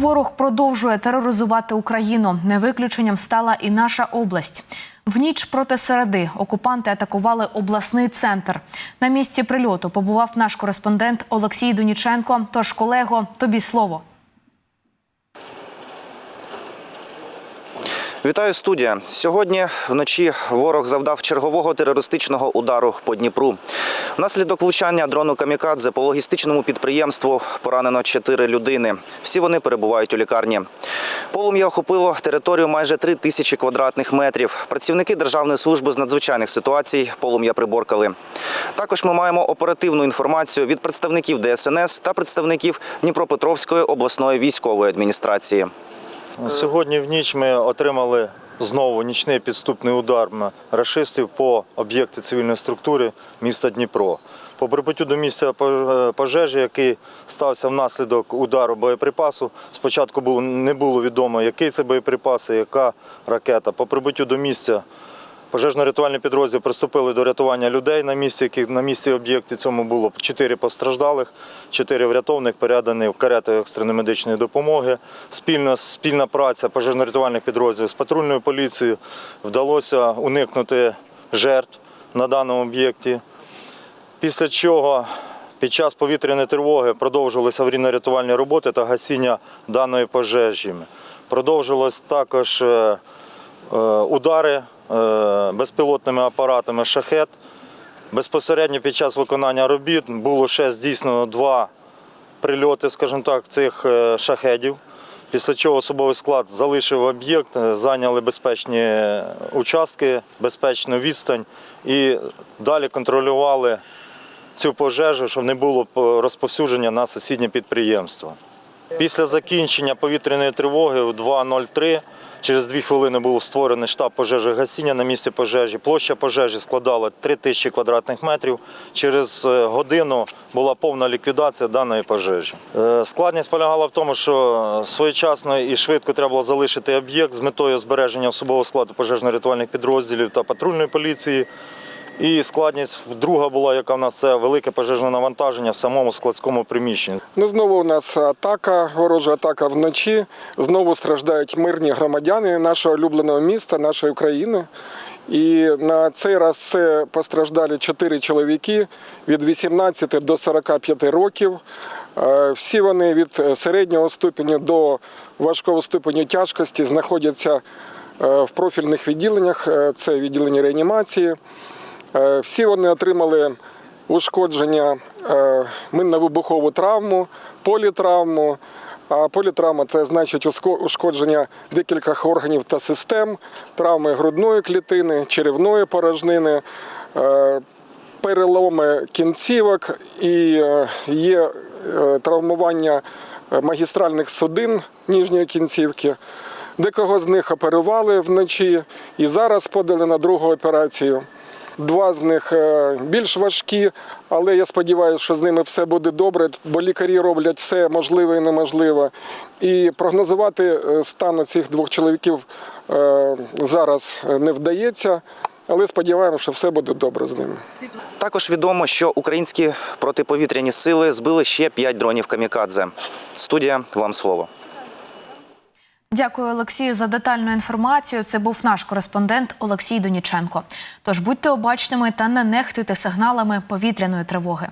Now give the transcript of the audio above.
Ворог продовжує тероризувати Україну. Не виключенням стала і наша область. В ніч проти середи окупанти атакували обласний центр. На місці прильоту побував наш кореспондент Олексій Доніченко. Тож, колего, тобі слово. Вітаю студія. Сьогодні вночі ворог завдав чергового терористичного удару по Дніпру. Внаслідок влучання дрону Камікадзе по логістичному підприємству поранено чотири людини. Всі вони перебувають у лікарні. Полум'я охопило територію майже три тисячі квадратних метрів. Працівники Державної служби з надзвичайних ситуацій полум'я приборкали. Також ми маємо оперативну інформацію від представників ДСНС та представників Дніпропетровської обласної військової адміністрації. Сьогодні в ніч ми отримали знову нічний підступний удар рашистів по об'єкти цивільної структури міста Дніпро. По прибуттю до місця пож- пожежі, який стався внаслідок удару боєприпасу, спочатку було, не було відомо, який це боєприпас, і яка ракета. По прибуттю до місця пожежно-рятувальний підрозділ приступили до рятування людей на місці, на місці об'єкту цьому було чотири постраждалих, чотири врятовних передані в карети екстреної медичної допомоги. Спільна, спільна праця пожежно-рятувальних підрозділів з патрульною поліцією вдалося уникнути жертв на даному об'єкті. Після чого під час повітряної тривоги продовжилися аварійно-рятувальні роботи та гасіння даної пожежі. Продовжилось також е, е, удари безпілотними апаратами шахет. Безпосередньо під час виконання робіт було ще здійснено два прильоти, скажімо так, цих е, шахедів. Після чого особовий склад залишив об'єкт, е, зайняли безпечні участки, безпечну відстань і далі контролювали цю пожежу, щоб не було по- розповсюдження на сусіднє підприємство. Після закінчення повітряної тривоги в 2.03 через дві хвилини був створений штаб пожежогасіння на місці пожежі. Площа пожежі складала 3 тисячі квадратних метрів. Через е, годину була повна ліквідація даної пожежі. Е, Складність полягала в тому, що своєчасно і швидко треба було залишити об'єкт з метою збереження особового складу пожежно-рятувальних підрозділів та патрульної поліції. І складність друга була, яка в нас це велике пожежне навантаження в самому складському приміщенні. Ну, знову у нас атака, ворожа атака вночі. Знову страждають мирні громадяни нашого улюбленого міста, нашої України. І на цей раз це постраждали чотири чоловіки від 18 до 45 років. Е, Всі вони від середнього ступеню до важкого ступеню тяжкості знаходяться е, в профільних відділеннях. Е, Це відділення реанімації. Е, Всі вони отримали ушкодження е, минно-вибухову травму, політравму. А політравма це значить ушкодження декількох органів та систем, травми грудної клітини, черевної порожнини, е, переломи кінцівок і є травмування магістральних судин нижньої кінцівки. Декого з них оперували вночі і зараз подали на другу операцію. Два з них е, більш важкі, але я сподіваюся, що з ними все буде добре, бо лікарі роблять все можливе і неможливе. І прогнозувати е, стан цих двох чоловіків е, зараз не вдається, але сподіваємося, що все буде добре з ними. Також відомо, що українські протиповітряні сили збили ще п'ять дронів камікадзе. Студія, вам слово. Дякую, Олексію, за детальну інформацію. Це був наш кореспондент Олексій Доніченко. Тож будьте обачними та не нехтуйте сигналами повітряної тривоги.